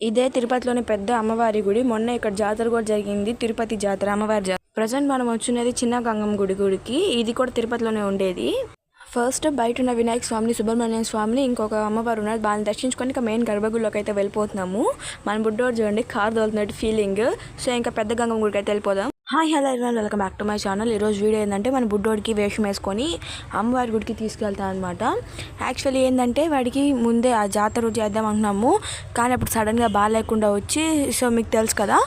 ఇదే తిరుపతిలోని పెద్ద అమ్మవారి గుడి. మొన్న ఇక్కడ జాతర కూడా జరిగింది. తిరుపతి జాతర అమ్మవారి జాతర. ప్రజెంట్ మనం వచ్చినది చిన్న గంగమ్మ గుడి గుడికి. ఇది కూడా తిరుపతిలోనే ఉండేది. ఫస్ట్ బయట ఉన్న వినాయక స్వామిని సుబ్రహ్మణ్యం స్వామిని ఇంకొక అమ్మవారు ఉన్నారు. వాళ్ళని దర్శించుకొని ఇంకా మెయిన్ గర్భగుడిలోకి అయితే వెళ్ళిపోతున్నాము. మన బుడ్డోడు చూడండి కార్ తోలుతున్నట్టు ఫీలింగ్ సో ఇంకా పెద్ద గంగమ్మ గుడికి అయితే వెళ్ళిపోదాం. Hi hello everyone welcome back to my channel ఈరోజు వీడియో ఏంటంటే మన బుడ్డోడికి వేషం వేసుకొని అమ్మవారి గుడికి తీసుకెళ్తాం అనమాట యాక్చువల్లీ ఏంటంటే వాడికి ముందే ఆ జాతర రోజు చేద్దాం అనుకున్నాము. కానీ అప్పుడు సడన్గా బాగాలేకుండా వచ్చి సో మీకు తెలుసు కదా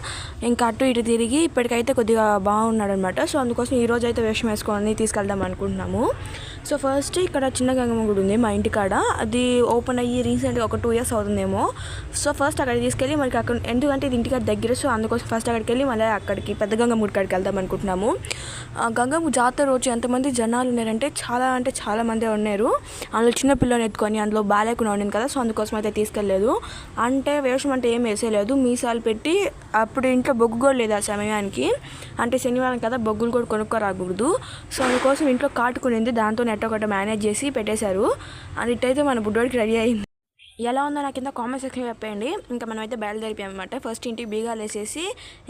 ఇంకా అటు ఇటు తిరిగి ఇప్పటికైతే కొద్దిగా బాగున్నాడు అనమాట సో అందుకోసం ఈరోజు అయితే వేషం వేసుకొని తీసుకెళ్దాం అనుకుంటున్నాము. సో ఫస్ట్ ఇక్కడ చిన్న గంగమ్మ గుడి ఉంది మా ఇంటికాడ అది ఓపెన్ అయ్యి రీసెంట్గా ఒక టూ ఇయర్స్ అవుతుందేమో. సో ఫస్ట్ అక్కడ తీసుకెళ్ళి మనకి అక్కడ ఎందుకంటే ఇది ఇంటికాడ దగ్గర సో అందుకోసం ఫస్ట్ అక్కడికి వెళ్ళి మళ్ళీ అక్కడికి పెద్ద గంగమ్మ గుడి కాడికి వెళ్దాం అనుకుంటున్నాము. ఆ గంగమ్మ జాతర రోజు ఎంతమంది జనాలు ఉన్నారంటే చాలా అంటే చాలా మంది ఉన్నారు. అందులో చిన్న పిల్లని ఎత్తుకొని అందులో బాగాలేకుండా ఉండింది కదా సో అందుకోసం అయితే తీసుకెళ్ళలేదు. అంటే వేషం అంటే ఏం వేసేయలేదు మీసాలు పెట్టి అప్పుడు ఇంట్లో బొగ్గు కూడా లేదు ఆ సమయానికి. అంటే శనివారం కదా బొగ్గులు కూడా కొనుక్కోరాకూడదు. సో అందుకోసం ఇంట్లో కాటుకునింది దాంతో నెట్ ఒకటి మేనేజ్ చేసి పెట్టేశారు. అండ్ ఇట్టయితే మన బుడ్డోడికి రెడీ అయింది. ఎలా ఉందో నాకు కింద కామెంట్ సెక్షన్ చెప్పండి ఇంకా మనమైతే అయితే బయలుదేరిపోయాం అనమాట ఫస్ట్ ఇంటికి బీగాలు వేసేసి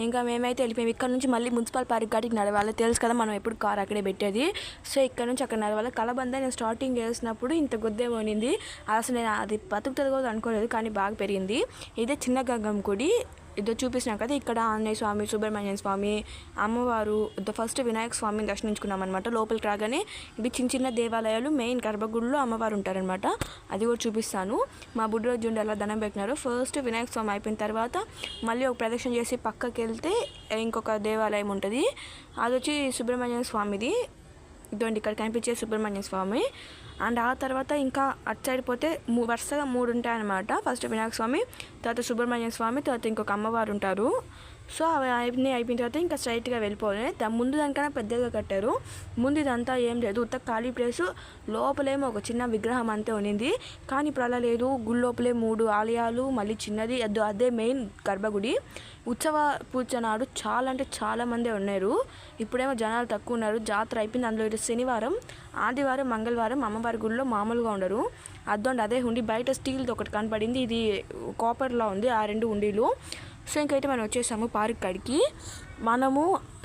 ఇంకా మేమైతే వెళ్ళిపోయాం. ఇక్కడ నుంచి మళ్ళీ మున్సిపల్ పార్క్ కాడికి నడవాలి. తెలుసు కదా మనం ఎప్పుడు కార్ అక్కడే పెట్టేది. సో ఇక్కడ నుంచి అక్కడ నడవాలి. కలబంద నేను స్టార్టింగ్ వేసినప్పుడు ఇంత గుద్దే పోనింది. అసలు నేను అది బతుకుతుంది కూడా అనుకోలేదు కానీ బాగా పెరిగింది. ఇదే చిన్న గంగం గుడి. ఇదో చూపిస్తున్నాం కదా ఇక్కడ ఆంజనేయ స్వామి సుబ్రహ్మణ్యం స్వామి అమ్మవారు ద ఫస్ట్ వినాయక స్వామిని దర్శించుకున్నాం అనమాట లోపలికి రాగానే ఇవి చిన్న చిన్న దేవాలయాలు మెయిన్ గర్భగుడిలో అమ్మవారు ఉంటారనమాట అది కూడా చూపిస్తాను. మా బుడ్డి రోజు ఉండి అలా దండం పెట్టినారు. ఫస్ట్ వినాయక స్వామి అయిపోయిన తర్వాత మళ్ళీ ఒక ప్రదక్షిణ చేసి పక్కకి వెళ్తే ఇంకొక దేవాలయం ఉంటుంది. అది వచ్చి సుబ్రహ్మణ్యం స్వామిది. ఇదండి ఇక్కడ కనిపించే సుబ్రహ్మణ్య స్వామి. అండ్ ఆ తర్వాత ఇంకా అటు సైడ్ పోతే మూ వరుసగా మూడు ఉంటాయన్నమాట ఫస్ట్ వినాయక స్వామి తర్వాత సుబ్రహ్మణ్య స్వామి తర్వాత ఇంకొక అమ్మవారు ఉంటారు. సో అవి అన్నీ అయిపోయిన తర్వాత ఇంకా స్ట్రైట్గా వెళ్ళిపోవాలి. ముందు దానికన్నా పెద్దగా కట్టారు. ముందు ఇదంతా ఏం లేదు. ఉత్త ఖాళీ ప్లేసు. లోపలేమో ఒక చిన్న విగ్రహం అంతే ఉన్నింది. కానీ ఇప్పుడు అలా లేదు. గుడి లోపలే మూడు ఆలయాలు మళ్ళీ చిన్నది అదో అదే మెయిన్ గర్భగుడి. ఉత్సవ పూజ నాడు చాలా అంటే చాలా మందే ఉన్నారు. ఇప్పుడేమో జనాలు తక్కువ ఉన్నారు. జాతర అయిపోయింది. అందులో ఇటు శనివారం ఆదివారం మంగళవారం అమ్మవారి గుడిలో మామూలుగా ఉండరు. అదొండి అదే హుండి. బయట స్టీల్ది ఒకటి కనపడింది. ఇది కాపర్లా ఉంది. ఆ రెండు హుండీలు. సో ఇంకైతే మనం వచ్చేసాము పార్క్ కాడికి. మనము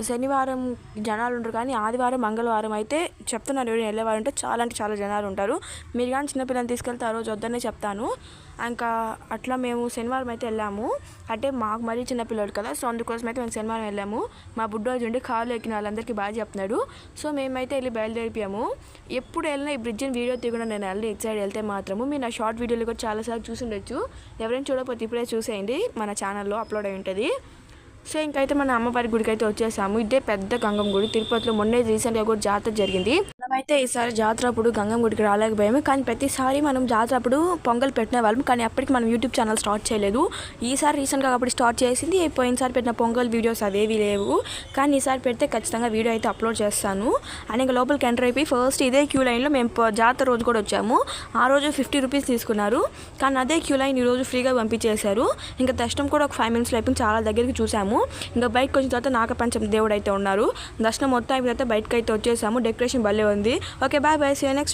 శనివారం జనాలు ఉంటారు కానీ ఆదివారం మంగళవారం అయితే చెప్తున్నారు ఎవరు వెళ్ళేవారు అంటే చాలా అంటే చాలా జనాలు ఉంటారు. మీరు కానీ చిన్నపిల్లల్ని తీసుకెళ్తే ఆ రోజు వద్దనే చెప్తాను. ఇంకా అట్లా మేము శనివారం అయితే వెళ్ళాము. అంటే మాకు మరీ చిన్నపిల్లడు కదా సో అందుకోసం అయితే మేము శనివారం వెళ్ళాము. మా బుడ్డోజు ఉండి కాలు ఎక్కిన వాళ్ళందరికీ బాగా చెప్తున్నాడు. సో మేమైతే వెళ్ళి బయలుదేరిపోయాము. ఎప్పుడు వెళ్ళినా ఈ బ్రిడ్జిని వీడియో తీయకుండా నేను వెళ్ళి ఇటు సైడ్ వెళ్తే మాత్రము. మీరు నా షార్ట్ వీడియోలు కూడా చాలాసార్లు చూసి ఉండొచ్చు. ఎవరైనా చూడకపోతే ఇప్పుడే చూసేయండి. మన ఛానల్లో అప్లోడ్ అయి ఉంటుంది. సో ఇంకైతే మన అమ్మవారి గుడికి అయితే వచ్చేసాము. ఇదే పెద్ద గంగం గుడి. తిరుపతిలో మొన్నే రీసెంట్గా కూడా జాతర జరిగింది. అయితే ఈసారి జాతర అప్పుడు గంగం గుడికి రాలేకపోయాము కానీ ప్రతిసారి మనం జాతర అప్పుడు పొంగల్ పెట్టిన వాళ్ళం. కానీ అప్పటికి మనం యూట్యూబ్ ఛానల్ స్టార్ట్ చేయలేదు. ఈసారి రీసెంట్గా అప్పుడు స్టార్ట్ చేసింది. పోయినసారి పెట్టిన పొంగల్ వీడియోస్ అవేవి లేవు. కానీ ఈసారి పెడితే ఖచ్చితంగా వీడియో అయితే అప్లోడ్ చేస్తాను. అని ఇంకా లోపలికి ఎంటర్ అయిపోయి ఫస్ట్ ఇదే క్యూ లైన్లో మేము జాతర రోజు కూడా వచ్చాము. ఆ రోజు ఫిఫ్టీ రూపీస్ తీసుకున్నారు. కానీ అదే క్యూ లైన్ ఈ రోజు ఫ్రీగా పంపించేశారు. ఇంకా దర్శనం కూడా ఒక ఫైవ్ మినిట్స్లో అయిపోయింది చాలా దగ్గరికి చూసాము. ఇంకా బయటకు వచ్చిన తర్వాత నాగపంచం దేవుడు అయితే ఉన్నారు. దర్శనం మొత్తం అయిపోయిన తర్వాత బయటకు అయితే వచ్చేసాము. డెకరేషన్ భలే ఉంది. ఉంది okay bye bye see next